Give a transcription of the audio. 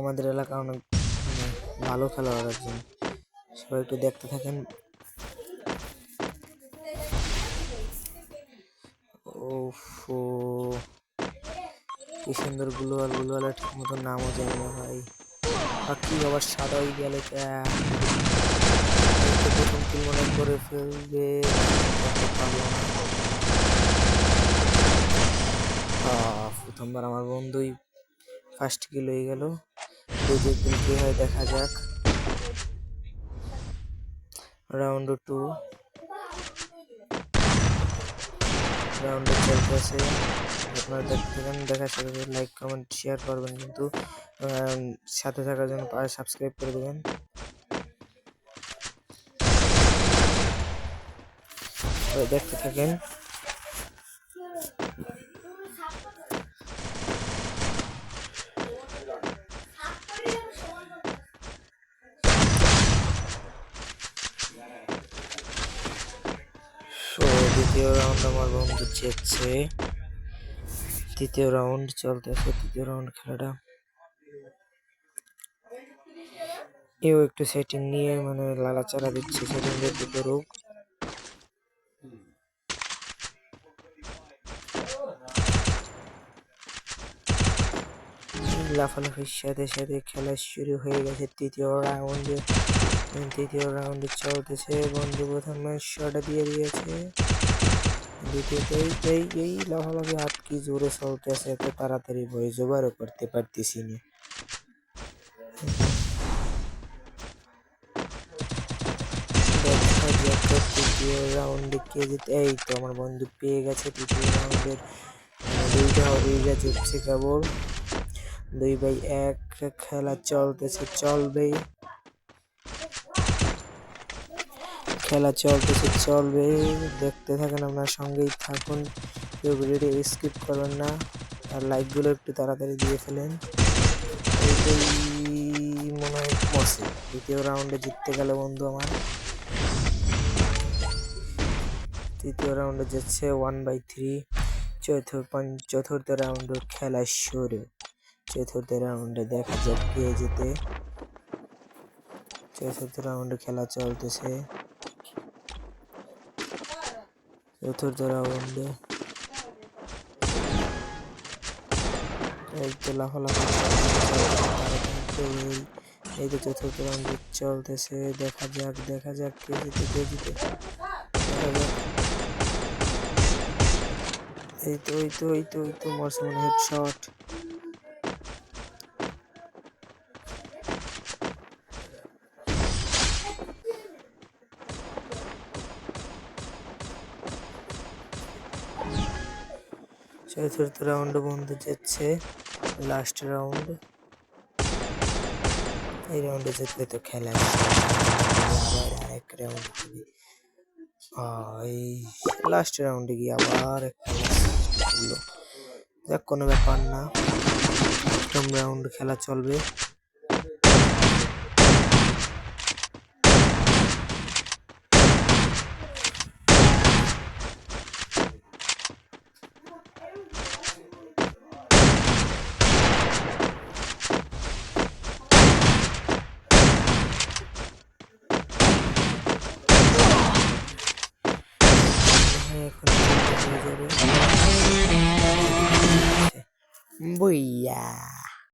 আমাদের এলাকা অনেক মানে ভালো খেলোয়াড় আছে সবাই একটু দেখতে থাকেন। ওফো, কি সুন্দর গুলোয়াল, গুলোয়ালা ঠিক মতো নামও জানি না ভাই। কি আবার সাদা হয়ে গেলে প্রথম মনে করে ফেলবে। প্রথমবার আমার বন্ধুই ফার্স্ট কিল হয়ে গেল। কিল কি হয়, দেখা যাক। রাউন্ড টু রাউন্ডে চলতেছে আপনারা দেখতে থাকেন দেখার সাথে লাইক কমেন্ট শেয়ার করবেন কিন্তু সাথে থাকার জন্য সাবস্ক্রাইব করে দেবেন। দেখতে থাকেন। দ্বিতীয় রাউন্ড আমার বন্ধু জিতছে। তৃতীয় রাউন্ড চলতেছে, তৃতীয় রাউন্ড খেলাটা। এও একটু সেটিং নিয়ে মানে লালাচারা দিচ্ছে সেটিং একটু করুক। লাফালাফির সাথে সাথে খেলা শুরু হয়ে গেছে তৃতীয় রাউন্ডে তৃতীয় রাউন্ডে চলতেছে। বন্ধু প্রথম শটটা দিয়ে দিয়েছে। দ্বিতীয়তে এই এই লাফালাফি হাত কি জোরে চলতেছে, এত তাড়াতাড়ি ভয়েস ওভারও করতে পারতেছি না তৃতীয় রাউন্ডে কে জিতে এই তো আমার বন্ধু পেয়ে গেছে তৃতীয় রাউন্ডের দুইটা হরিরা জিতছে কেবল। দুই বাই এক খেলা চলতেছে চলবে খেলা চলতেছে, চলবে। দেখতে থাকেন, আপনার সঙ্গেই থাকুন। কেউ ভিডিওটি স্কিপ করবেন না। আর লাইকগুলো একটু তাড়াতাড়ি দিয়ে ফেলেন। এইটাই মনে হয় মরছে দ্বিতীয় রাউন্ডে জিততে গেলে বন্ধু আমার। তৃতীয় রাউন্ডে যাচ্ছে ওয়ান বাই থ্রি চতুর্থ চতুর্থ রাউন্ডের খেলা শুরু। চতুর্থ রাউন্ডে দেখা যাক কে যেতে চতুর্থ রাউন্ডে খেলা চলতেছে। চতুর্থ রাউন্ডে এই তো লাফালাফি এই- তো চতুর্থ রাউন্ডে চলতেছে দেখা যাক দেখা যাক কে জিতে কে জিতে। এই তো এই তো এই তো এই তো মরছে মনে হেডশট চতুর্থ রাউন্ড বন্ধু যাচ্ছে লাস্ট রাউন্ড এই রাউন্ডে যেতে তো খেলা। আবার আরেক রাউন্ড এই লাস্ট রাউন্ডে গিয়ে আবার একটা যাক, কোনো ব্যাপার না। প্রথম রাউন্ড খেলা চলবে। এখন হয়ে যাবে বইয়া